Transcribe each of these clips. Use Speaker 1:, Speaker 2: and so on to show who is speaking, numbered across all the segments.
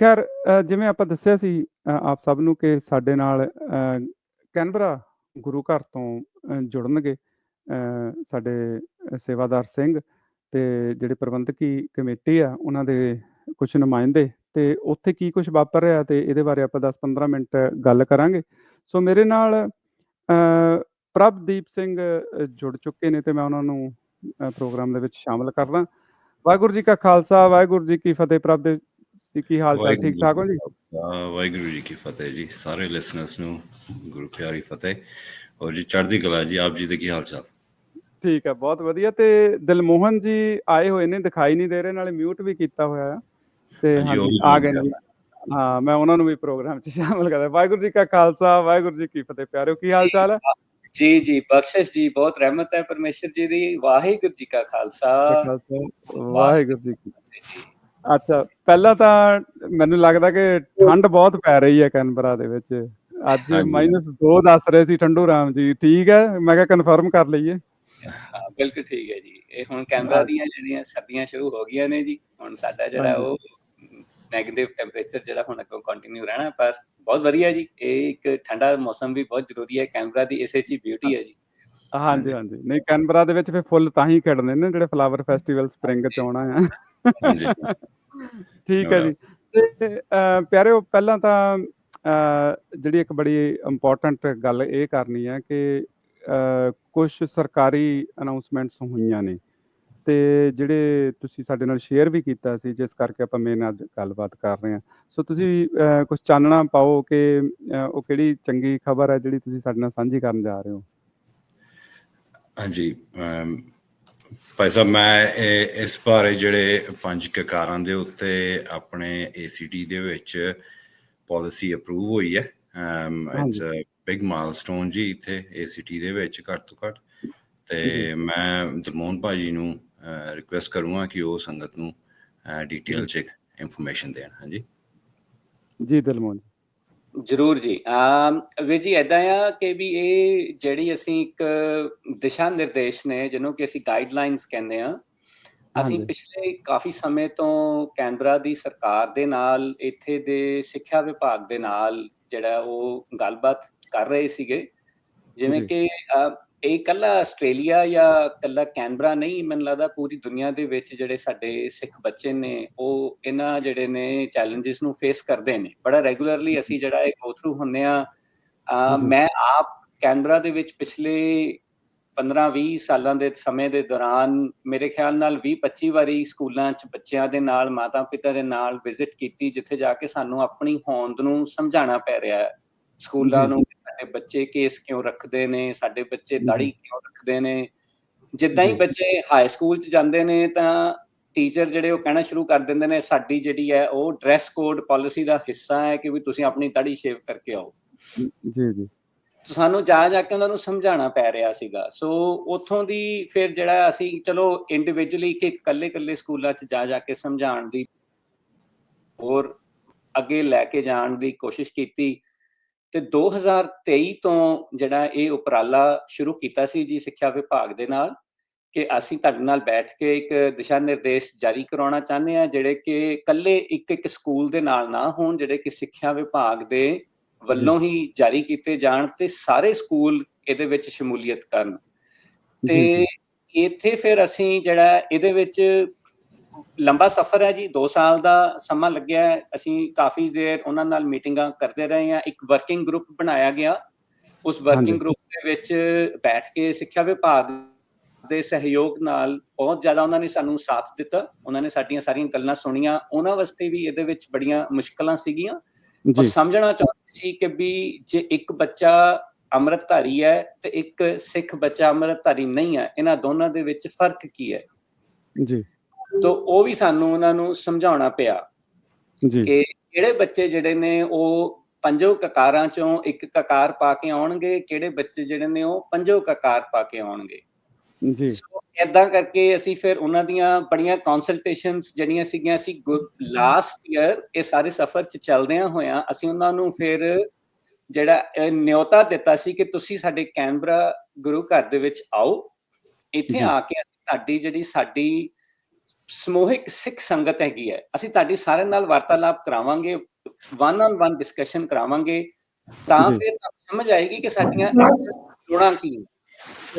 Speaker 1: ਖੈਰ ਜਿਵੇਂ ਆਪਾਂ ਦੱਸਿਆ ਸੀ ਆਪ ਸਭ ਨੂੰ ਕਿ ਸਾਡੇ ਨਾਲ ਕੈਨਬਰਾ ਗੁਰੂ ਘਰ ਤੋਂ ਜੁੜਨਗੇ ਸਾਡੇ ਸੇਵਾਦਾਰ ਸਿੰਘ ਤੇ ਜਿਹੜੇ ਪ੍ਰਬੰਧਕੀ ਕਮੇਟੀ ਆ, ਉਹਨਾਂ ਦੇ ਕੁਝ ਨੁਮਾਇੰਦੇ ਤੇ ਉੱਥੇ ਕੀ ਕੁਝ ਵਾਪਰ ਰਿਹਾ ਤੇ ਇਹਦੇ ਬਾਰੇ ਆਪਾਂ 10-15 ਮਿੰਟ ਗੱਲ ਕਰਾਂਗੇ। ਸੋ ਮੇਰੇ ਨਾਲ ਪ੍ਰਭਦੀਪ ਸਿੰਘ ਜੁੜ ਚੁੱਕੇ ਨੇ ਤੇ ਮੈਂ ਉਹਨਾਂ ਨੂੰ ਪ੍ਰੋਗਰਾਮ ਦੇ ਵਿੱਚ ਸ਼ਾਮਲ ਕਰਦਾ। ਵਾਹਿਗੁਰੂ ਜੀ ਕਾ ਖਾਲਸਾ, ਵਾਹਿਗੁਰੂ ਜੀ ਕੀ ਫਤਿਹ ਪ੍ਰਭਦੀਪ ਜੀ ਕੀ ਹਾਲ ਚਾਲ? ਠੀਕ ਠਾਕ ਹੋ ਜੀ?
Speaker 2: ਵਾਹਿਗੁਰੂ ਜੀ ਕੀ ਫਤਿਹ ਜੀ। ਸਾਰੇ ਲਿਸਨਰਸ ਨੂੰ ਗੁਰੂ ਪਿਆਰੀ ਫਤਿਹ। ਔਰ ਜੀ ਚੜ੍ਹਦੀ ਕਲਾ ਜੀ ਆਪ ਜੀ ਦੇ ਕੀ ਹਾਲ ਚਾਲ?
Speaker 1: ਠੀਕ ਹੈ ਬਹੁਤ ਵਧੀਆ। ਤੇ ਦਿਲਮੋਹਨ ਜੀ ਆਏ ਹੋਏ ਨੇ ਦਿਖਾਈ ਨਹੀਂ ਦੇ ਰਹੇ ਨਾਲੇ ਮਿਊਟ ਵੀ ਕੀਤਾ ਹੋਇਆ ਆ ਤੇ
Speaker 2: ਹਾਂਜੀ,
Speaker 1: ਆ ਗਏ ਨੇ। ਹਾਂ ਮੈਂ ਉਹਨਾਂ ਨੂੰ ਵੀ ਪ੍ਰੋਗਰਾਮ 'ਚ ਸ਼ਾਮਲ ਕਰਦਾ। ਵਾਹਿਗੁਰੂ ਜੀ ਕਾ ਖਾਲਸਾ ਵਾਹਿਗੁਰੂ ਜੀ ਕੀ ਫਤਿਹ। ਪਿਆਰਿਓ ਕੀ ਹਾਲ ਚਾਲ ਹੈ?
Speaker 3: ਜੀ ਜੀ ਬਖਸ਼ਿਸ਼ ਜੀ ਬਹੁਤ ਰਹਿਮਤ ਹੈ ਪਰਮੇਸ਼ਰ ਜੀ ਦੀ। ਵਾਹਿਗੁਰੂ ਜੀ ਕਾ ਖਾਲਸਾ।
Speaker 1: ਖਾਲਸਾ, ਵਾਹਿਗੁਰੂ ਜੀ ਕੀ ਅੱਛਾ ਪਹਿਲਾਂ ਤਾਂ ਮੈਨੂੰ ਲੱਗਦਾ ਕਿ ਠੰਡ ਬਹੁਤ ਪੈ ਰਹੀ ਹੈ ਕੈਨਬਰਾ ਦੇ ਵਿੱਚ। ਅੱਜ
Speaker 2: ਹਾਂਜੀ।
Speaker 1: -2 ਦੱਸ ਰਹੇ ਸੀ ਠੰਡੂ ਰਾਮ ਜੀ। ਠੀਕ ਹੈ? ਮੈਂ ਕਿਹਾ ਕਨਫਰਮ ਕਰ ਲਈਏ।
Speaker 3: ਹਾਂ ਬਿਲਕੁਲ ਠੀਕ ਹੈ ਜੀ। ਇਹ ਹੁਣ ਕੈਨਬਰਾ ਦੀਆਂ ਜਿਹੜੀਆਂ ਸਰਦੀਆਂ ਸ਼ੁਰੂ ਹੋ ਗਈਆਂ ਨੇ ਜੀ ਹੁਣ ਸਾਡਾ ਜਿਹੜਾ। ਉਹ ਨੈਗੇਟਿਵ ਟੈਂਪਰੇਚਰ ਜਿਹੜਾ ਹੁਣ ਅੱਗੋਂ ਕੰਟੀਨਿਊ ਰਹਿਣਾ ਪਰ ਬਹੁਤ ਵਧੀਆ ਜੀ। ਇਹ ਇੱਕ ਠੰਡਾ ਮੌਸਮ ਵੀ ਬਹੁਤ ਜ਼ਰੂਰੀ ਹੈ। ਕੈਨਬਰਾ ਦੀ ਇਸੇ ਚੀ ਬਿਊਟੀ ਹੈ ਜੀ।
Speaker 1: ਹਾਂਜੀ ਹਾਂਜੀ। ਨਹੀਂ ਕੈਨਬਰਾ ਦੇ ਵਿੱਚ ਫਿਰ ਫੁੱਲ ਤਾਂ ਹੀ ਖਿੜਨੇ ਨੇ ਜਿਹੜੇ ਫਲਾਵਰ ਫੈਸਟੀਵਲ ਸਪ੍ਰਿੰਗ ਚ ਆਉਣਾ ਆ।
Speaker 2: ਹਾਂਜੀ।
Speaker 1: ਠੀਕ ਹੈ ਜੀ। ਤੇ ਪਿਆਰਿਓ ਪਹਿਲਾਂ ਤਾਂ ਜਿਹੜੀ ਇੱਕ ਬੜੀ ਇੰਪੋਰਟੈਂਟ ਗੱਲ ਇਹ ਕਰਨੀ ਹੈ ਕਿ ਕੁਝ ਸਰਕਾਰੀ ਅਨਾਉਂਸਮੈਂਟਸ ਹੋਈਆਂ ਨੇ। ਤੇ ਜਿਹੜੇ ਤੁਸੀਂ ਸਾਡੇ ਨਾਲ ਸ਼ੇਅਰ ਵੀ ਕੀਤਾ ਸੀ ਜਿਸ ਕਰਕੇ ਆਪਾਂ ਮੇਨ ਅੱਜ ਗੱਲਬਾਤ ਕਰ ਰਹੇ ਹਾਂ। ਸੋ ਤੁਸੀਂ ਕੁਝ ਚਾਨਣਾ ਪਾਓ ਕਿ ਉਹ ਕਿਹੜੀ ਚੰਗੀ ਖਬਰ ਹੈ ਜਿਹੜੀ ਤੁਸੀਂ ਸਾਡੇ ਨਾਲ ਸਾਂਝੀ ਕਰਨ ਜਾ ਰਹੇ ਹੋ?
Speaker 2: ਹਾਂਜੀ ਭਾਈ ਸਾਹਿਬ ਮੈਂ ਇਸ ਬਾਰੇ ਜਿਹੜੇ ਪੰਜ ਕਕਾਰਾਂ ਦੇ ਉੱਤੇ ਆਪਣੇ ACT ਦੇ ਵਿੱਚ ਪਾਲਿਸੀ ਅਪਰੂਵ ਹੋਈ ਹੈ। ਇਟਸ ਅ ਬਿਗ ਮਾਈਲਸਟੋਨ ਜੀ ਇੱਥੇ ACT ਦੇ ਵਿੱਚ ਘੱਟ ਤੋਂ ਘੱਟ। ਤੇ ਮੈਂ ਦਰਮੋਹਨ ਭਾਜੀ ਨੂੰ ਰਿਕੁਐਸਟ ਕਰੂੰਗਾ ਕਿ ਉਹ ਸੰਗਤ ਨੂੰ ਡਿਟੇਲ ਚ ਇਨਫੋਰਮੇਸ਼ਨ ਦੇਣ। ਹਾਂਜੀ।
Speaker 1: ਜੀ ਦਿਲਮੋਹਨ
Speaker 3: ਜ਼ਰੂਰ ਜੀ ਅਮ ਵੀਰ ਜੀ ਐਦਾਂ ਆ ਕਿ ਵੀ ਇਹ ਜਿਹੜੀ ਅਸੀਂ ਇੱਕ ਦਿਸ਼ਾ ਨਿਰਦੇਸ਼ ਨੇ ਜਿਹਨੂੰ ਕਿ ਅਸੀਂ ਗਾਈਡਲਾਈਨਸ ਕਹਿੰਦੇ ਆ ਅਸੀਂ
Speaker 1: ਹਾਂਜੀ।
Speaker 3: ਪਿਛਲੇ ਕਾਫੀ ਸਮੇਂ ਤੋਂ ਕੈਨਬਰਾ ਦੀ ਸਰਕਾਰ ਦੇ ਨਾਲ ਇੱਥੇ ਦੇ ਸਿੱਖਿਆ ਵਿਭਾਗ ਦੇ ਨਾਲ ਜਿਹੜਾ ਉਹ ਗੱਲਬਾਤ ਕਰ ਰਹੇ ਸੀਗੇ ਜਿਵੇਂ
Speaker 1: ਜੀ।
Speaker 3: ਕਿ ਅ, ਇਹ ਕੱਲਾ ਆਸਟ੍ਰੇਲੀਆ ਜਾਂ ਕੱਲਾ ਕੈਨਬਰਾ ਨਹੀਂ ਮੈਨੂੰ ਲੱਗਦਾ ਪੂਰੀ ਦੁਨੀਆ ਦੇ ਵਿੱਚ ਜਿਹੜੇ ਸਾਡੇ ਸਿੱਖ ਬੱਚੇ ਨੇ ਉਹ ਇਹਨਾਂ ਜਿਹੜੇ ਨੇ ਚੈਲੰਜਸ ਨੂੰ ਫੇਸ ਕਰਦੇ ਨੇ ਬੜਾ ਰੈਗੂਲਰਲੀ ਅਸੀਂ ਜਿਹੜਾ ਇਹ ਗੋ ਥਰੂ ਹੁੰਦੇ ਆ। ਮੈਂ ਆਪ ਕੈਨਬਰਾ ਦੇ ਵਿੱਚ ਪਿਛਲੇ 15-20 ਸਾਲਾਂ ਦੇ ਸਮੇਂ ਦੇ ਦੌਰਾਨ ਮੇਰੇ ਖਿਆਲ ਨਾਲ 20-25 ਵਾਰੀ ਸਕੂਲਾਂ 'ਚ ਬੱਚਿਆਂ ਦੇ ਨਾਲ ਮਾਤਾ-ਪਿਤਾ ਦੇ ਨਾਲ ਵਿਜ਼ਿਟ ਕੀਤੀ ਜਿੱਥੇ ਜਾ ਕੇ ਸਾਨੂੰ ਆਪਣੀ ਹੋਂਦ ਨੂੰ ਸਮਝਾਉਣਾ ਪੈ ਰਿਹਾ ਹੈ ਸਕੂਲਾਂ। ਨੂੰ ਸਾਡੇ ਬੱਚੇ ਕੇਸ ਕਿਉਂ ਰੱਖਦੇ ਨੇ? ਸਾਡੇ ਬੱਚੇ। ਦਾੜੀ ਕਿਉਂ ਰੱਖਦੇ ਨੇ? ਜਿੱਦਾਂ ਹੀ। ਬੱਚੇ ਹਾਈ ਸਕੂਲ 'ਚ ਜਾਂਦੇ ਨੇ ਤਾਂ ਟੀਚਰ ਜਿਹੜੇ ਉਹ ਕਹਿਣਾ ਸ਼ੁਰੂ ਕਰ ਦਿੰਦੇ ਨੇ ਸਾਡੀ ਜਿਹੜੀ ਹੈ ਉਹ ਡਰੈਸ ਕੋਡ ਪਾਲਿਸੀ ਦਾ ਹਿੱਸਾ ਹੈ ਕਿ ਵੀ ਤੁਸੀਂ ਆਪਣੀ ਦਾੜੀ ਸ਼ੇਵ ਕਰਕੇ ਆਓ।
Speaker 1: ਜੀ ਜੀ।
Speaker 3: ਸੋ ਸਾਨੂੰ ਜਾ ਜਾ ਕੇ ਉਹਨਾਂ ਨੂੰ ਸਮਝਾਉਣਾ ਪੈ ਰਿਹਾ ਸੀਗਾ। ਸੋ ਉੱਥੋਂ ਦੀ ਫਿਰ ਜਿਹੜਾ ਅਸੀਂ ਚਲੋ ਇੰਡੀਵਿਜੂਅਲੀ ਕਿ ਇਕੱਲੇ ਇਕੱਲੇ ਸਕੂਲਾਂ 'ਚ ਜਾ ਜਾ ਕੇ ਸਮਝਾਉਣ ਦੀ ਹੋਰ ਅੱਗੇ ਲੈ ਕੇ ਜਾਣ ਦੀ ਕੋਸ਼ਿਸ਼ ਕੀਤੀ। ਤੇ 2023 ਤੋਂ ਜਿਹੜਾ ਇਹ ਉਪਰਾਲਾ ਸ਼ੁਰੂ ਕੀਤਾ ਸੀ ਜੀ ਸਿੱਖਿਆ ਵਿਭਾਗ ਦੇ ਨਾਲ ਕਿ ਅਸੀਂ ਤੁਹਾਡੇ ਨਾਲ ਬੈਠ ਕੇ ਇੱਕ ਦਿਸ਼ਾ ਨਿਰਦੇਸ਼ ਜਾਰੀ ਕਰਾਉਣਾ ਚਾਹੁੰਦੇ ਆ ਜਿਹੜੇ ਕਿ ਇਕੱਲੇ ਇੱਕ ਇੱਕ ਸਕੂਲ ਦੇ ਨਾਲ ਨਾ ਹੋਣ ਜਿਹੜੇ ਕਿ ਸਿੱਖਿਆ ਵਿਭਾਗ ਦੇ ਵੱਲੋਂ ਹੀ ਜਾਰੀ ਕੀਤੇ ਜਾਣ ਤੇ ਸਾਰੇ ਸਕੂਲ ਇਹਦੇ ਵਿੱਚ ਸ਼ਮੂਲੀਅਤ ਕਰਨ। ਤੇ ਇੱਥੇ ਫਿਰ ਅਸੀਂ ਜਿਹੜਾ ਇਹਦੇ ਵਿੱਚ ਲੰਬਾ ਸਫ਼ਰ ਹੈ ਜੀ 2 ਸਾਲ ਦਾ ਸਮਾਂ ਲੱਗਿਆ ਅਸੀਂ ਕਾਫੀ ਦੇਰ ਉਹਨਾਂ ਨਾਲ ਮੀਟਿੰਗਾਂ ਕਰਦੇ ਰਹੇ ਹਾਂ। ਇੱਕ ਵਰਕਿੰਗ ਗਰੁੱਪ ਬਣਾਇਆ ਗਿਆ। ਉਸ। ਵਰਕਿੰਗ ਗਰੁੱਪ ਦੇ ਵਿੱਚ ਬੈਠ ਕੇ ਸਿੱਖਿਆ ਵਿਭਾਗ ਦੇ ਸਹਿਯੋਗ ਨਾਲ ਬਹੁਤ ਜ਼ਿਆਦਾ ਉਹਨਾਂ ਨੇ ਸਾਨੂੰ ਸਾਥ ਦਿੱਤਾ। ਉਹਨਾਂ ਨੇ ਸਾਡੀਆਂ ਸਾਰੀਆਂ ਗੱਲਾਂ ਸੁਣੀਆਂ। ਉਹਨਾਂ ਵਾਸਤੇ ਵੀ ਇਹਦੇ ਵਿੱਚ ਬੜੀਆਂ ਮੁਸ਼ਕਲਾਂ ਸੀਗੀਆਂ। ਉਹ ਸਮਝਣਾ ਚਾਹੁੰਦੇ ਸੀ ਕਿ ਵੀ ਜੇ ਇੱਕ ਬੱਚਾ ਅੰਮ੍ਰਿਤਧਾਰੀ ਹੈ ਤੇ ਇੱਕ ਸਿੱਖ ਬੱਚਾ ਅੰਮ੍ਰਿਤਧਾਰੀ ਨਹੀਂ ਹੈ ਇਹਨਾਂ ਦੋਨਾਂ ਦੇ ਵਿੱਚ ਫ਼ਰਕ ਕੀ ਹੈ?
Speaker 1: ਜੀ।
Speaker 3: ਤੋ ਉਹ ਵੀ ਸਾਨੂੰ ਉਹਨਾਂ ਨੂੰ ਸਮਝਾਉਣਾ ਪਿਆ
Speaker 1: ਜੀ।
Speaker 3: ਕਿ ਕਿਹੜੇ ਬੱਚੇ ਜਿਹੜੇ ਨੇ ਉਹ ਪੰਜੋ ਕਕਾਰਾਂ ਚੋਂ ਇੱਕ ਕਕਾਰ ਪਾ ਕੇ ਆਉਣਗੇ ਕਿਹੜੇ ਬੱਚੇ ਜਿਹੜੇ ਨੇ ਉਹ ਪੰਜੋ ਕਕਾਰ ਪਾ ਕੇ ਆਉਣਗੇ।
Speaker 1: ਜੀ।
Speaker 3: ਇਦਾਂ ਕਰਕੇ ਅਸੀਂ ਫਿਰ ਉਹਨਾਂ ਦੀਆਂ ਬੜੀਆਂ ਕੰਸਲਟੇਸ਼ਨਸ ਜਿਹੜੀਆਂ ਸੀਗੀਆਂ ਸੀ ਲਾਸਟ ਈਅਰ ਇਹ ਸਾਰੇ ਸਫ਼ਰ ਚ ਚੱਲਦਿਆਂ ਹੋਇਆਂ ਅਸੀਂ ਉਹਨਾਂ ਨੂੰ ਫਿਰ ਜਿਹੜਾ ਨਿਯੋਤਾ ਦਿੱਤਾ ਸੀ ਕਿ ਤੁਸੀਂ ਸਾਡੇ ਕੈਨਬਰਾ ਗੁਰੂ ਘਰ ਦੇ ਵਿੱਚ ਆਓ। ਇੱਥੇ। ਆ ਕੇ ਅਸੀਂ ਤੁਹਾਡੀ ਜਿਹੜੀ ਸਾਡੀ ਸਮੂਹਿਕ ਸਿੱਖ ਸੰਗਤ ਹੈਗੀ ਹੈ ਅਸੀਂ ਤੁਹਾਡੀ ਸਾਰਿਆਂ ਨਾਲ ਵਾਰਤਾਲਾਪ ਕਰਾਵਾਂਗੇ ਵਨ ਔਨ ਵਨ ਡਿਸਕਸ਼ਨ ਕਰਾਵਾਂਗੇ ਤਾਂ। ਫਿਰ ਸਮਝ ਆਏਗੀ ਕਿ ਸਾਡੀਆਂ ਲੋੜਾਂ ਕੀ ਨੇ।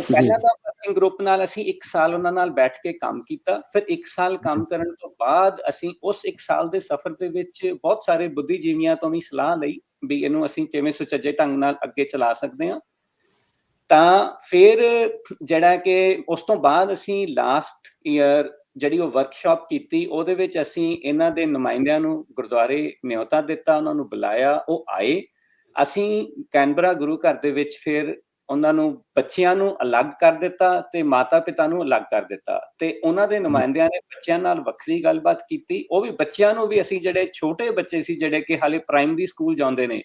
Speaker 3: ਪਹਿਲਾਂ ਤਾਂ ਵਰਕਿੰਗ ਗਰੁੱਪ ਨਾਲ ਅਸੀਂ 1 ਸਾਲ ਉਹਨਾਂ ਨਾਲ ਬੈਠ ਕੇ ਕੰਮ ਕੀਤਾ ਫਿਰ 1 ਸਾਲ ਕੰਮ ਕਰਨ ਤੋਂ ਬਾਅਦ ਅਸੀਂ ਉਸ 1 ਸਾਲ ਦੇ ਸਫ਼ਰ ਦੇ ਵਿੱਚ ਬਹੁਤ ਸਾਰੇ ਬੁੱਧੀਜੀਵੀਆਂ ਤੋਂ ਵੀ ਸਲਾਹ ਲਈ ਵੀ ਇਹਨੂੰ ਅਸੀਂ ਕਿਵੇਂ ਸੁਚੱਜੇ ਢੰਗ ਨਾਲ ਅੱਗੇ ਚਲਾ ਸਕਦੇ ਹਾਂ। ਤਾਂ ਫਿਰ ਜਿਹੜਾ ਕਿ ਉਸ ਤੋਂ ਬਾਅਦ ਅਸੀਂ ਲਾਸਟ ਈਅਰ ਜਿਹੜੀ ਉਹ ਵਰਕਸ਼ਾਪ ਕੀਤੀ ਉਹਦੇ ਵਿੱਚ ਅਸੀਂ ਇਹਨਾਂ ਦੇ ਨੁਮਾਇੰਦਿਆਂ ਨੂੰ ਗੁਰਦੁਆਰੇ ਨਿਯੋਤਾ ਦਿੱਤਾ ਉਹਨਾਂ ਨੂੰ ਬੁਲਾਇਆ ਉਹ ਆਏ। ਅਸੀਂ ਕੈਨਬਰਾ ਗੁਰੂ ਘਰ ਦੇ ਵਿੱਚ ਫਿਰ ਉਹਨਾਂ ਨੂੰ ਬੱਚਿਆਂ ਨੂੰ ਅਲੱਗ ਕਰ ਦਿੱਤਾ ਤੇ ਮਾਤਾ ਪਿਤਾ ਨੂੰ ਅਲੱਗ ਕਰ ਦਿੱਤਾ ਤੇ ਉਹਨਾਂ ਦੇ ਨੁਮਾਇੰਦਿਆਂ ਨੇ ਬੱਚਿਆਂ ਨਾਲ ਵੱਖਰੀ ਗੱਲਬਾਤ ਕੀਤੀ। ਉਹ ਵੀ ਬੱਚਿਆਂ ਨੂੰ ਵੀ ਅਸੀਂ ਜਿਹੜੇ ਛੋਟੇ ਬੱਚੇ ਸੀ ਜਿਹੜੇ ਕਿ ਹਾਲੇ ਪ੍ਰਾਇਮਰੀ ਸਕੂਲ ਜਾਂਦੇ ਨੇ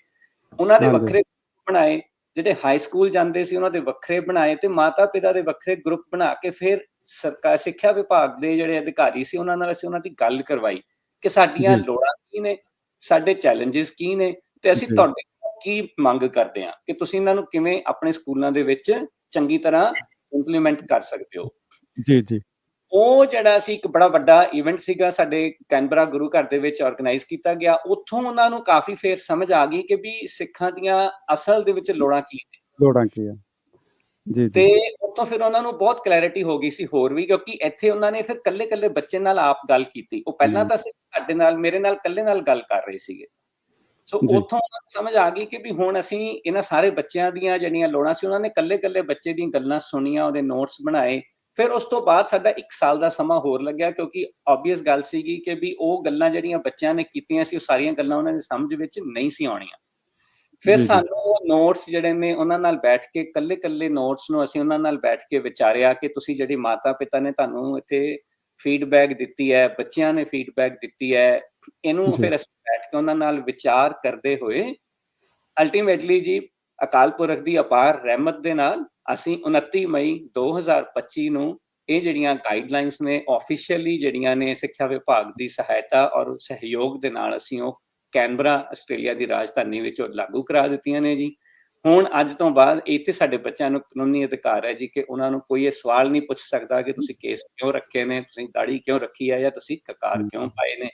Speaker 3: ਉਹਨਾਂ ਦੇ। ਵੱਖਰੇ ਬਣਾਏ। ਜਿਹੜੇ ਹਾਈ ਸਕੂਲ ਜਾਂਦੇ ਸੀ ਉਹਨਾਂ ਦੇ ਵੱਖਰੇ ਬਣਾਏ ਤੇ ਮਾਤਾ ਪਿਤਾ ਦੇ ਵੱਖਰੇ ਗਰੁੱਪ ਬਣਾ ਕੇ ਫਿਰ ਸਰਕਾਰ ਸਿੱਖਿਆ ਵਿਭਾਗ ਦੇ ਜਿਹੜੇ ਅਧਿਕਾਰੀ ਸੀ ਉਹਨਾਂ ਨਾਲ ਅਸੀਂ ਉਹਨਾਂ ਦੀ ਗੱਲ ਕਰਵਾਈ ਕਿ ਸਾਡੀਆਂ। ਲੋੜਾਂ ਕੀ ਨੇ ਸਾਡੇ ਚੈਲੰਜਸ ਕੀ ਨੇ ਤੇ ਅਸੀਂ। ਤੁਹਾਡੇ ਕੀ ਮੰਗ ਕਰਦੇ ਹਾਂ ਕਿ ਤੁਸੀਂ ਇਹਨਾਂ ਨੂੰ ਕਿਵੇਂ ਆਪਣੇ ਸਕੂਲਾਂ ਦੇ ਵਿੱਚ ਚੰਗੀ ਤਰ੍ਹਾਂ ਇੰਪਲੀਮੈਂਟ ਕਰ ਸਕਦੇ ਹੋ
Speaker 1: ਜੀ ਜੀ
Speaker 3: ਉਹ ਜਿਹੜਾ ਸੀ ਇੱਕ ਬੜਾ ਵੱਡਾ ਇਵੈਂਟ ਸੀਗਾ ਸਾਡੇ ਕੈਨਬਰਾ ਗੁਰੂ ਘਰ ਦੇ ਵਿੱਚ ਆਰਗੇਨਾਈਜ਼ ਕੀਤਾ ਗਿਆ। ਉੱਥੋਂ ਉਹਨਾਂ ਨੂੰ ਕਾਫੀ ਫੇਰ ਸਮਝ ਆ ਗਈ ਕਿ ਵੀ ਸਿੱਖਾਂ ਦੀਆਂ ਅਸਲ ਦੇ ਵਿੱਚ ਲੋੜਾਂ ਕੀ ਨੇ।
Speaker 1: ਲੋੜਾਂ ਕੀ ਆ। ਜੀ
Speaker 3: ਤੇ ਉੱਥੋਂ ਫਿਰ ਉਹਨਾਂ ਨੂੰ ਬਹੁਤ ਕਲੈਰਿਟੀ ਹੋ ਗਈ ਸੀ ਹੋਰ ਵੀ ਕਿਉਂਕਿ ਇੱਥੇ ਉਹਨਾਂ ਨੇ ਫਿਰ ਕੱਲੇ ਕੱਲੇ ਬੱਚੇ ਨਾਲ ਆਪ ਗੱਲ ਕੀਤੀ। ਉਹ ਪਹਿਲਾਂ। ਤਾਂ ਸਿਰਫ ਸਾਡੇ ਨਾਲ ਮੇਰੇ ਨਾਲ ਕੱਲੇ ਨਾਲ ਗੱਲ ਕਰ ਰਹੇ ਸੀਗੇ। ਸੋ। ਉੱਥੋਂ ਉਹਨਾਂ ਨੂੰ ਸਮਝ ਆ ਗਈ ਕਿ ਵੀ ਹੁਣ ਅਸੀਂ ਇਹਨਾਂ ਸਾਰੇ ਬੱਚਿਆਂ ਦੀਆਂ ਜਿਹੜੀਆਂ ਲੋੜਾਂ ਸੀ ਉਹਨਾਂ ਨੇ ਕੱਲੇ ਕੱਲੇ ਬੱਚੇ ਦੀਆਂ ਗੱਲਾਂ ਸੁਣੀਆਂ ਉਹਦੇ ਨੋਟਸ ਬਣਾਏ। ਫਿਰ ਉਸ ਤੋਂ ਬਾਅਦ ਸਾਡਾ 1 ਸਾਲ ਦਾ ਸਮਾਂ ਹੋਰ ਲੱਗਿਆ ਕਿਉਂਕਿ ਆਬਵੀਅਸ ਗੱਲ ਸੀਗੀ ਕਿ ਵੀ ਉਹ ਗੱਲਾਂ ਜਿਹੜੀਆਂ ਬੱਚਿਆਂ ਨੇ ਕੀਤੀਆਂ ਸੀ ਉਹ ਸਾਰੀਆਂ ਗੱਲਾਂ ਉਹਨਾਂ ਦੀ ਸਮਝ ਵਿੱਚ ਨਹੀਂ ਸੀ ਆਉਣੀਆਂ ਫਿਰ। ਸਾਨੂੰ ਉਹ ਨੋਟਸ ਜਿਹੜੇ ਨੇ ਉਹਨਾਂ ਨਾਲ ਬੈਠ ਕੇ ਕੱਲੇ ਕੱਲੇ ਨੋਟਸ ਨੂੰ ਅਸੀਂ ਉਹਨਾਂ ਨਾਲ ਬੈਠ ਕੇ ਵਿਚਾਰਿਆ ਕਿ ਤੁਸੀਂ ਜਿਹੜੀ ਮਾਤਾ ਪਿਤਾ ਨੇ ਤੁਹਾਨੂੰ ਇੱਥੇ ਫੀਡਬੈਕ ਦਿੱਤੀ ਹੈ ਬੱਚਿਆਂ ਨੇ ਫੀਡਬੈਕ ਦਿੱਤੀ ਹੈ ਇਹਨੂੰ। ਫਿਰ ਅਸੀਂ ਬੈਠ ਕੇ ਉਹਨਾਂ ਨਾਲ ਵਿਚਾਰ ਕਰਦੇ ਹੋਏ ਅਲਟੀਮੇਟਲੀ ਜੀ ਅਕਾਲ ਪੁਰਖ ਦੀ ਅਪਾਰ ਰਹਿਮਤ ਦੇ ਨਾਲ ਅਸੀਂ 29 ਮਈ 2025 ਨੂੰ ਇਹ ਜਿਹੜੀਆਂ ਗਾਈਡਲਾਈਨਸ ਨੇ ਆਫੀਸ਼ੀਅਲੀ ਜਿਹੜੀਆਂ ਨੇ ਸਿੱਖਿਆ ਵਿਭਾਗ ਦੀ ਸਹਾਇਤਾ ਔਰ ਸਹਿਯੋਗ ਦੇ ਨਾਲ ਅਸੀਂ ਉਹ ਕੈਨਬਰਾ ਆਸਟ੍ਰੇਲੀਆ ਦੀ ਰਾਜਧਾਨੀ ਵਿੱਚ ਲਾਗੂ ਕਰਾ ਦਿੱਤੀਆਂ ਨੇ ਜੀ। ਹੁਣ ਅੱਜ ਤੋਂ ਬਾਅਦ ਇੱਥੇ ਸਾਡੇ ਬੱਚਿਆਂ ਨੂੰ ਕਾਨੂੰਨੀ ਅਧਿਕਾਰ ਹੈ ਜੀ ਕਿ ਉਹਨਾਂ ਨੂੰ ਕੋਈ ਇਹ ਸਵਾਲ ਨਹੀਂ ਪੁੱਛ ਸਕਦਾ ਕਿ ਤੁਸੀਂ ਕੇਸ ਕਿਉਂ ਰੱਖੇ ਨੇ ਤੁਸੀਂ ਦਾੜੀ ਕਿਉਂ ਰੱਖੀ ਹੈ ਜਾਂ ਤੁਸੀਂ ਕਕਾਰ। ਕਿਉਂ ਪਾਏ ਨੇ।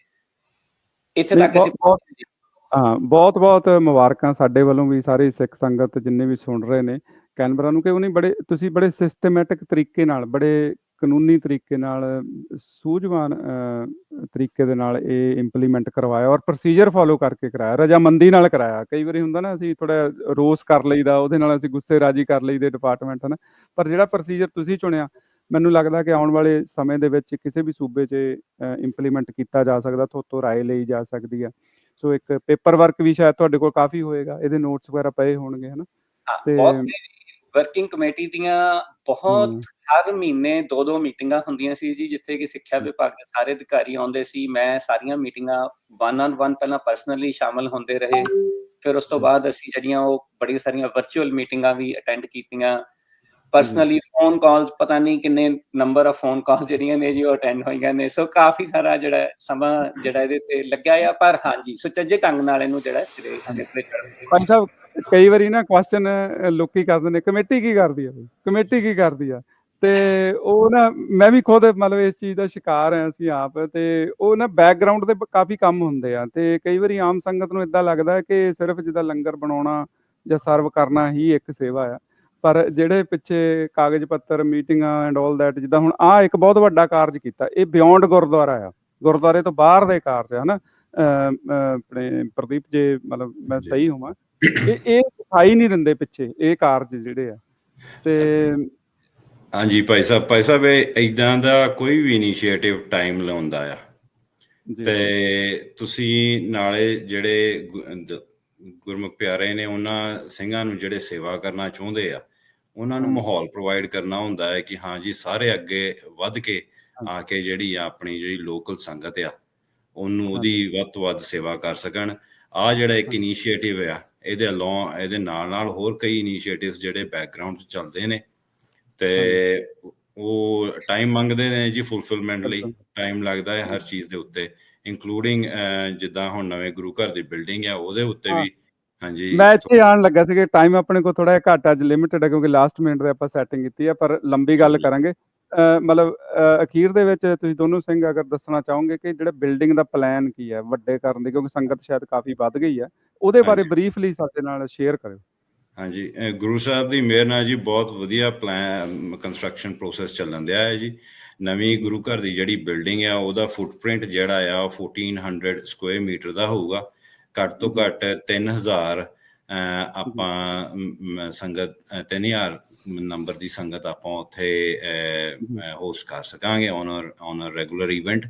Speaker 3: ਇੱਥੇ ਤੱਕ ਅਸੀਂ
Speaker 1: ਬਹੁਤ- ਹਾਂ ਬਹੁਤ ਬਹੁਤ ਮੁਬਾਰਕਾਂ ਸਾਡੇ ਵੱਲੋਂ ਵੀ ਸਾਰੀ ਸਿੱਖ ਸੰਗਤ ਜਿੰਨੇ ਵੀ ਸੁਣ ਰਹੇ ਨੇ। ਕੈਨਬਰਾ ਨੂੰ ਕਿ ਉਹਨੇ ਬੜੇ ਤੁਸੀਂ ਬੜੇ ਸਿਸਟਮੈਟਿਕ ਤਰੀਕੇ ਨਾਲ ਬੜੇ ਕਾਨੂੰਨੀ ਤਰੀਕੇ ਨਾਲ ਸੂਝਵਾਨ ਤਰੀਕੇ ਦੇ ਨਾਲ ਇਹ ਇੰਪਲੀਮੈਂਟ ਕਰਵਾਇਆ ਔਰ ਪ੍ਰੋਸੀਜਰ ਫਾਲੋ ਕਰਕੇ ਕਰਾਇਆ ਰਜਾਮੰਦੀ ਨਾਲ ਕਰਾਇਆ। ਕਈ ਵਾਰੀ ਹੁੰਦਾ ਨਾ ਅਸੀਂ ਥੋੜਾ ਰੋਸ ਕਰ ਲਈਦਾ ਉਹਦੇ ਨਾਲ ਅਸੀਂ ਗੁੱਸੇ ਰਾਜੀ ਕਰ ਲਈਦੇ ਡਿਪਾਰਟਮੈਂਟ ਹਨ। ਪਰ ਜਿਹੜਾ ਪ੍ਰੋਸੀਜਰ ਤੁਸੀਂ ਚੁਣਿਆ ਮੈਨੂੰ ਲੱਗਦਾ ਕਿ ਆਉਣ ਵਾਲੇ ਸਮੇਂ ਦੇ ਵਿੱਚ ਕਿਸੇ ਵੀ ਸੂਬੇ 'ਚ ਇੰਪਲੀਮੈਂਟ ਕੀਤਾ ਜਾ ਸਕਦਾ ਤੋਂ ਰਾਏ ਲਈ ਜਾ ਸਕਦੀ ਆ। ਸੋ ਇੱਕ ਪੇਪਰ ਵਰਕ ਵੀ ਸ਼ਾਇਦ ਤੁਹਾਡੇ ਕੋਲ ਕਾਫੀ ਹੋਏਗਾ ਇਹਦੇ ਨੋਟਸ ਵਗੈਰਾ ਪਏ ਹੋਣਗੇ ਹਨਾ। ਤੇ-
Speaker 3: ਬਹੁਤ ਵਰਕਿੰਗ ਕਮੇਟੀ ਦੀਆਂ ਬਹੁਤ ਹਰ ਮਹੀਨੇ ਦੋ ਦੋ ਮੀਟਿੰਗਾਂ ਹੁੰਦੀਆਂ ਸੀ ਜੀ ਜਿੱਥੇ ਕਿ ਸਿੱਖਿਆ। ਵਿਭਾਗ ਦੇ ਸਾਰੇ ਅਧਿਕਾਰੀ ਆਉਂਦੇ ਸੀ ਮੈਂ ਸਾਰੀਆਂ ਮੀਟਿੰਗਾਂ ਵਨ ਔਨ ਵਨ ਪਹਿਲਾਂ ਪਰਸਨਲੀ ਸ਼ਾਮਲ ਹੁੰਦੇ ਰਹੇ ਫਿਰ ਉਸ ਤੋਂ। ਬਾਅਦ ਅਸੀਂ ਜਿਹੜੀਆਂ ਉਹ ਬੜੀਆਂ ਸਾਰੀਆਂ ਵਰਚੁਅਲ ਮੀਟਿੰਗਾਂ ਵੀ ਅਟੈਂਡ ਕੀਤੀਆਂ ਪਰਸਨਲੀ ਫੋਨ ਕਾਲਸ ਪਤਾ ਨਹੀਂ ਕਿੰਨੇ ਨੰਬਰ ਆਫ ਫੋਨ ਕਾਲਸ ਜਿਹੜੀਆਂ ਨੇ ਜੀ ਉਹ ਅਟੈਂਡ ਹੋਈਆਂ ਨੇ। ਸੋ ਕਾਫੀ ਸਾਰਾ ਜਿਹੜਾ ਸਮਾਂ ਜਿਹੜਾ ਇਹਦੇ ਤੇ ਲੱਗਿਆ ਆ ਪਰ ਹਾਂਜੀ ਸੁਚੱਜੇ ਢੰਗ ਨਾਲ ਇਹਨੂੰ ਜਿਹੜਾ ਸਿਰੇ ਸਿਰੇ ਚੜ੍ਹ
Speaker 1: ਭਾਈ ਸਾਹਿਬ ਕਈ ਵਾਰੀ ਨਾ ਕੁਐਸਚਨ ਲੋਕੀ ਕਰਦੇ ਨੇ ਕਮੇਟੀ ਕੀ ਕਰਦੀ ਆ ਕਮੇਟੀ ਕੀ ਕਰਦੀ ਆ? ਤੇ ਉਹ ਨਾ ਮੈਂ ਵੀ ਖੁਦ ਮਤਲਬ ਇਸ ਚੀਜ਼ ਦਾ ਸ਼ਿਕਾਰ ਹਾਂ ਅਸੀਂ ਆਪ ਤੇ ਉਹ ਨਾ ਬੈਕਗ੍ਰਾਉਂਡ ਦੇ ਕਾਫੀ ਕੰਮ ਹੁੰਦੇ ਆ। ਤੇ ਕਈ ਵਾਰੀ ਆਮ ਸੰਗਤ ਨੂੰ ਇਦਾਂ ਲੱਗਦਾ ਕਿ ਸਿਰਫ ਜਿੱਦਾਂ ਲੰਗਰ ਬਣਾਉਣਾ ਜਾਂ ਸਰਵ ਕਰਨਾ ਹੀ ਇੱਕ ਸੇਵਾ ਆ। ਪਰ ਜਿਹੜੇ ਪਿੱਛੇ ਕਾਗਜ਼ ਪੱਤਰ ਮੀਟਿੰਗਾਂ ਐਂਡ 올 ਦੈਟ ਜਿੱਦਾਂ ਹੁਣ ਆ ਇੱਕ ਬਹੁਤ ਵੱਡਾ ਕਾਰਜ ਕੀਤਾ ਇਹ ਬਿਯੋਂਡ ਗੁਰਦੁਆਰਾ ਆ। ਗੁਰਦੁਆਰੇ ਤੋਂ ਬਾਹਰ ਦੇ ਕਾਰਜ ਹਨਾ? ਆਪਣੇ ਪ੍ਰਦੀਪ ਜੇ ਮਤਲਬ ਮੈਂ। ਸਹੀ ਹੋਵਾਂ ਇਹ ਇਹ ਦਿਖਾਈ ਨਹੀਂ ਦਿੰਦੇ ਪਿੱਛੇ ਇਹ ਕਾਰਜ ਜਿਹੜੇ ਆ। ਤੇ
Speaker 2: ਹਾਂਜੀ ਭਾਈ ਸਾਹਿਬ ਭਾਈ ਸਾਹਿਬ ਇਹ ਇਦਾਂ ਦਾ ਕੋਈ ਵੀ ਇਨੀਸ਼ੀਏਟਿਵ ਟਾਈਮ ਲਾਉਂਦਾ ਆ। ਤੇ ਤੁਸੀਂ ਨਾਲੇ ਜਿਹੜੇ ਗੁਰਮੁਖ ਪਿਆਰੇ ਨੇ ਉਹਨਾਂ ਸਿੰਘਾਂ ਨੂੰ ਜਿਹੜੇ ਸੇਵਾ ਕਰਨਾ ਚਾਹੁੰਦੇ ਆ ਉਹਨਾਂ ਨੂੰ। ਮਾਹੌਲ ਪ੍ਰੋਵਾਈਡ ਕਰਨਾ ਹੁੰਦਾ ਹੈ ਕਿ ਹਾਂ ਜੀ ਸਾਰੇ ਅੱਗੇ ਵੱਧ ਕੇ ਆ ਕੇ ਜਿਹੜੀ ਆ ਆਪਣੀ ਜਿਹੜੀ ਲੋਕਲ ਸੰਗਤ ਆ ਉਹਨੂੰ ਉਹਦੀ ਵੱਧ ਤੋਂ ਵੱਧ ਸੇਵਾ ਕਰ ਸਕਣ। ਆ ਜਿਹੜਾ ਇੱਕ ਇਨੀਸ਼ੀਏਟਿਵ ਆ ਇਹਦੇ ਅਲੋਂ ਇਹਦੇ ਨਾਲ ਨਾਲ ਹੋਰ ਕਈ ਇਨੀਸ਼ੀਏਟਿਵਸ ਜਿਹੜੇ ਬੈਕਗ੍ਰਾਉਂਡ 'ਚ ਚੱਲਦੇ ਨੇ ਤੇ ਉਹ ਟਾਈਮ ਮੰਗਦੇ ਨੇ ਜੀ ਫੁੱਲਫਿਲਮੈਂਟ ਲਈ। ਟਾਈਮ ਲੱਗਦਾ ਹੈ ਹਰ ਚੀਜ਼ ਦੇ ਉੱਤੇ ਇਨਕਲੂਡਿੰਗ ਜਿੱਦਾਂ ਹੁਣ ਨਵੇਂ ਗੁਰੂ ਘਰ ਦੀ ਬਿਲਡਿੰਗ ਆ ਉਹਦੇ ਉੱਤੇ। ਵੀ ਹਾਂਜੀ।
Speaker 1: ਮੈਂ ਇੱਥੇ ਆਉਣ ਲੱਗਾ ਸੀ ਕਿ ਟਾਈਮ ਆਪਣੇ ਕੋਲ ਥੋੜਾ ਜਿਹਾ ਘੱਟ ਅੱਜ ਲਿਮਿਟਡ ਹੈ ਕਿਉਂਕਿ ਲਾਸਟ ਮਿੰਟ ਦੇ ਆਪਾਂ ਸੈਟਿੰਗ ਕੀਤੀ ਹੈ ਪਰ ਲੰਬੀ ਗੱਲ। ਕਰਾਂਗੇ। ਮਤਲਬ ਅਖੀਰ ਦੇ ਵਿੱਚ ਤੁਸੀਂ ਦੋਨੋਂ ਸਿੰਘ ਅਗਰ ਦੱਸਣਾ ਚਾਹੋਗੇ ਕਿ ਜਿਹੜਾ ਬਿਲਡਿੰਗ ਦਾ ਪਲਾਨ ਕੀ ਹੈ ਵੱਡੇ ਕਰਨ ਦੀ ਕਿਉਂਕਿ ਸੰਗਤ ਸ਼ਾਇਦ ਕਾਫੀ ਵੱਧ ਗਈ ਹੈ ਉਹਦੇ ਬਾਰੇ। ਬਰੀਫਲੀ ਸਾਡੇ ਨਾਲ ਸ਼ੇਅਰ ਕਰਿਓ।
Speaker 2: ਹਾਂਜੀ ਗੁਰੂ ਸਾਹਿਬ ਦੀ ਮਿਹਰ ਨਾਲ ਜੀ ਬਹੁਤ ਵਧੀਆ ਪਲਾਨ ਕੰਸਟਰਕਸ਼ਨ ਪ੍ਰੋਸੈਸ ਚੱਲਣ ਦਿਆ ਹੈ ਜੀ। ਨਵੀਂ ਗੁਰੂ ਘਰ ਦੀ ਜਿਹੜੀ ਬਿਲਡਿੰਗ ਆ ਉਹਦਾ ਫੁੱਟਪ੍ਰਿੰਟ ਜਿਹੜਾ ਆ ਉਹ 1400 ਸਕੁਅਰ ਮੀਟਰ ਦਾ ਹੋਊਗਾ। ਘੱਟ ਤੋਂ। ਘੱਟ 3000 ਅਹ, ਆਪਾਂ ਸੰਗਤ ਅਹ, 3000 ਨੰਬਰ ਦੀ ਸੰਗਤ ਆਪਾਂ ਉੱਥੇ। ਹੋਸਟ ਕਰ ਸਕਾਂਗੇ ਔਨ ਔਨ ਰੈਗੂਲਰ ਇਵੈਂਟ।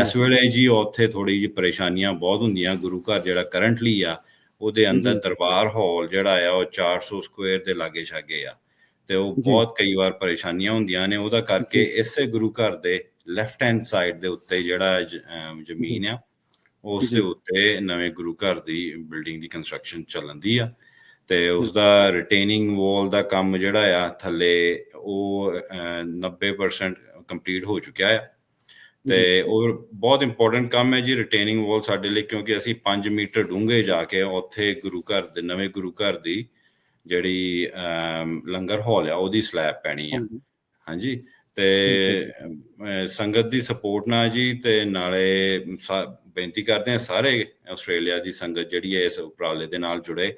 Speaker 2: ਇਸ ਵੇਲੇ ਜੀ ਉੱਥੇ ਥੋੜੀ ਜਿਹੀ ਪਰੇਸ਼ਾਨੀਆਂ ਬਹੁਤ ਹੁੰਦੀਆਂ ਗੁਰੂ ਘਰ ਜਿਹੜਾ ਕਰੰਟਲੀ ਆ ਉਹਦੇ ਅੰਦਰ। ਦਰਬਾਰ ਹਾਲ ਜਿਹੜਾ ਆ ਉਹ 400 ਸਕੁਅਰ ਦੇ ਲਾਗੇ ਛਾਗੇ ਆ ਤੇ ਉਹ। ਬਹੁਤ ਕਈ ਵਾਰ ਪਰੇਸ਼ਾਨੀਆਂ ਹੁੰਦੀਆਂ ਨੇ ਉਹਦਾ ਕਰਕੇ। ਇਸੇ ਗੁਰੂ ਘਰ ਦੇ ਲੈਫਟ ਹੈਂਡ ਸਾਈਡ ਦੇ ਉੱਤੇ ਜਿਹੜਾ ਜ਼ਮੀਨ ਆ ਉਸ। ਦੇ ਉੱਤੇ ਨਵੇਂ ਗੁਰੂ ਘਰ ਦੀ ਬਿਲਡਿੰਗ ਦੀ ਕੰਸਟਰਕਸ਼ਨ ਚੱਲਣ ਦੀ ਆ ਤੇ ਉਸ ਦਾ ਰਿਟੇਨਿੰਗ ਵਾਲ ਦਾ ਕੰਮ ਜਿਹੜਾ ਆ ਥੱਲੇ ਉਹ ਅਹ, 90% ਕੰਪਲੀਟ ਹੋ ਚੁੱਕਿਆ ਆ। ਤੇ ਉਹ ਬਹੁਤ ਇੰਪੋਰਟੈਂਟ ਕੰਮ ਹੈ ਜੀ ਰਿਟੇਨਿੰਗ ਵਾਲ ਸਾਡੇ ਲਈ ਕਿਉਂਕਿ ਅਸੀਂ 5 ਮੀਟਰ ਡੂੰਘੇ ਜਾ ਕੇ ਉੱਥੇ ਗੁਰੂ ਘਰ ਦੇ ਨਵੇਂ ਗੁਰੂ ਘਰ ਦੀ ਜਿਹੜੀ ਲੰਗਰ ਹਾਲ ਆ ਉਹਦੀ ਸਲੈਬ ਪੈਣੀ ਆ।
Speaker 1: ਹਾਂਜੀ।
Speaker 2: ਤੇ ਸੰਗਤ ਦੀ ਸਪੋਰਟ ਨਾਲ ਜੀ ਤੇ ਨਾਲੇ ਬੇਨਤੀ ਕਰਦੇ ਆ ਸਾਰੇ ਆਸਟ੍ਰੇਲੀਆ ਦੀ ਸੰਗਤ ਜਿਹੜੀ ਹੈ ਇਸ ਉਪਰਾਲੇ ਦੇ ਨਾਲ ਜੁੜੇ।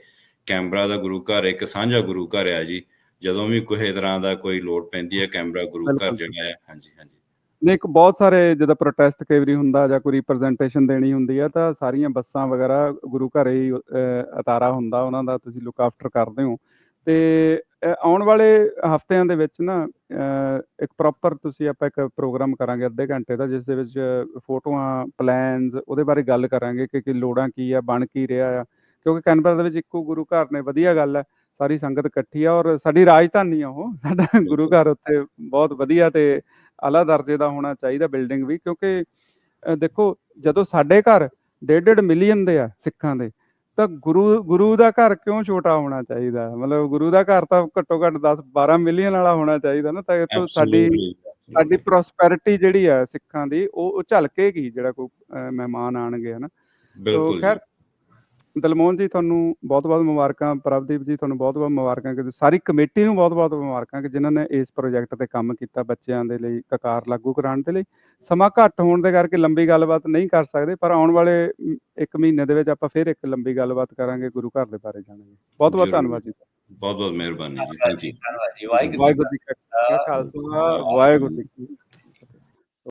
Speaker 2: ਕੈਂਬਰਾ ਦਾ ਗੁਰੂ ਘਰ ਇੱਕ ਸਾਂਝਾ ਗੁਰੂ ਘਰ ਆ ਜੀ। ਜਦੋਂ ਵੀ ਕੋਈ ਤਰ੍ਹਾਂ ਦਾ ਕੋਈ ਲੋੜ ਪੈਂਦੀ ਹੈ ਕੈਂਬਰਾ ਗੁਰੂ ਘਰ। ਜਿਹੜਾ ਹੈ ਹਾਂਜੀ ਹਾਂਜੀ।
Speaker 1: ਨਹੀਂ ਇੱਕ ਬਹੁਤ ਸਾਰੇ ਜਦੋਂ ਪ੍ਰੋਟੈਸਟ ਕਈ ਵਾਰੀ ਹੁੰਦਾ ਜਾਂ ਕੋਈ ਰਿਪਰੈਜ਼ੈਂਟੇਸ਼ਨ ਦੇਣੀ ਹੁੰਦੀ ਆ ਤਾਂ ਸਾਰੀਆਂ ਬੱਸਾਂ ਵਗੈਰਾ ਗੁਰੂ ਘਰੇ ਹੀ ਅਤਾਰਾ ਹੁੰਦਾ ਉਹਨਾਂ ਦਾ ਤੁਸੀਂ ਲੁੱਕ ਆਫਟਰ ਕਰਦੇ ਹੋ। ਤੇ ਆਉਣ ਵਾਲੇ ਹਫ਼ਤਿਆਂ ਦੇ ਵਿੱਚ ਨਾ ਇੱਕ ਪ੍ਰੋਪਰ ਤੁਸੀਂ ਆਪਾਂ ਇੱਕ ਪ੍ਰੋਗਰਾਮ ਕਰਾਂਗੇ ਅੱਧੇ ਘੰਟੇ ਦਾ ਜਿਸ ਦੇ ਵਿੱਚ ਫੋਟੋਆਂ ਪਲਾਨਸ ਉਹਦੇ ਬਾਰੇ ਗੱਲ ਕਰਾਂਗੇ ਕਿ ਕਿ ਲੋੜਾਂ ਕੀ ਆ ਬਣ ਕੀ ਰਿਹਾ ਆ। ਕਿਉਂਕਿ ਕੈਨਬਰਾ ਦੇ ਵਿੱਚ ਇੱਕੋ ਗੁਰੂ ਘਰ ਨੇ ਵਧੀਆ ਗੱਲ ਹੈ ਸਾਰੀ ਸੰਗਤ ਇਕੱਠੀ ਆ ਔਰ ਸਾਡੀ ਰਾਜਧਾਨੀ ਆ ਉਹ। ਸਾਡਾ ਗੁਰੂ ਘਰ ਉੱਥੇ ਬਹੁਤ ਵਧੀਆ ਤੇ ਆਲਾ ਦਰਜੇ ਦਾ ਹੋਣਾ ਚਾਹੀਦਾ ਬਿਲਡਿੰਗ ਵੀ ਕਿਉਂਕਿ ਦੇਖੋ ਜਦੋਂ ਸਾਡੇ ਘਰ ਡੇਢ ਡੇਢ ਮਿਲੀਅਨ ਦੇ ਆ ਸਿੱਖਾਂ ਦੇ ਤਾਂ ਗੁਰੂ ਗੁਰੂ ਦਾ ਘਰ ਕਿਉਂ ਛੋਟਾ ਹੋਣਾ ਚਾਹੀਦਾ? ਮਤਲਬ ਗੁਰੂ ਦਾ ਘਰ ਤਾਂ ਘੱਟੋ ਘੱਟ 10 12 ਮਿਲੀਅਨ ਵਾਲਾ ਹੋਣਾ ਚਾਹੀਦਾ ਨਾ ਤਾਂ ਇਹ ਤੋਂ ਸਾਡੀ. ਸਾਡੀ ਪ੍ਰੋਸਪੈਰਿਟੀ ਜਿਹੜੀ ਹੈ ਸਿੱਖਾਂ ਦੀ ਉਹ ਝਲਕੇਗੀ ਜਿਹੜਾ ਕੋਈ ਮਹਿਮਾਨ ਆਣਗੇ ਹਨਾ?
Speaker 2: ਬਿਲਕੁਲ
Speaker 1: ਖੈਰ ਦਲਮੋਹਨ ਜੀ ਤੁਹਾਨੂੰ ਬਹੁਤ-ਬਹੁਤ ਮੁਬਾਰਕਾਂ ਪ੍ਰਭਦੀਪ ਜੀ ਤੁਹਾਨੂੰ ਬਹੁਤ-ਬਹੁਤ ਮੁਬਾਰਕਾਂ ਕਿ ਸਾਰੀ ਕਮੇਟੀ ਨੂੰ ਬਹੁਤ-ਬਹੁਤ ਮੁਬਾਰਕਾਂ ਕਿ ਜਿਨ੍ਹਾਂ ਨੇ ਇਸ ਪ੍ਰੋਜੈਕਟ ਤੇ ਕੰਮ ਕੀਤਾ ਬੱਚਿਆਂ ਦੇ ਲਈ ਕਕਾਰ ਲਾਗੂ ਕਰਾਉਣ ਦੇ ਲਈ ਸਮਾਂ ਘੱਟ ਹੋਣ ਦੇ ਕਰਕੇ ਲੰਬੀ ਗੱਲਬਾਤ ਨਹੀਂ ਕਰ ਸਕਦੇ ਪਰ ਆਉਣ ਵਾਲੇ ਇੱਕ ਮਹੀਨੇ ਦੇ ਵਿੱਚ ਆਪਾਂ ਫਿਰ ਇੱਕ ਲੰਬੀ ਗੱਲਬਾਤ ਕਰਾਂਗੇ ਗੁਰੂ ਘਰ ਦੇ ਬਾਰੇ ਜਾਣਾਂਗੇ ਬਹੁਤ-ਬਹੁਤ। ਧੰਨਵਾਦ ਜੀ
Speaker 2: ਬਹੁਤ ਬਹੁਤ ਮਿਹਰਬਾਨੀ ਜੀ
Speaker 3: ਧੰਨਵਾਦ
Speaker 2: ਥੈਂਕ
Speaker 3: ਜੀ
Speaker 2: ਯੂ
Speaker 3: ਧੰਨਵਾਦ ਜੀ ਵਾਹਿਗੁਰੂ ਜੀ
Speaker 1: ਕਾ ਖਾਲਸਾ ਵਾਹਿਗੁਰੂ ਜੀ।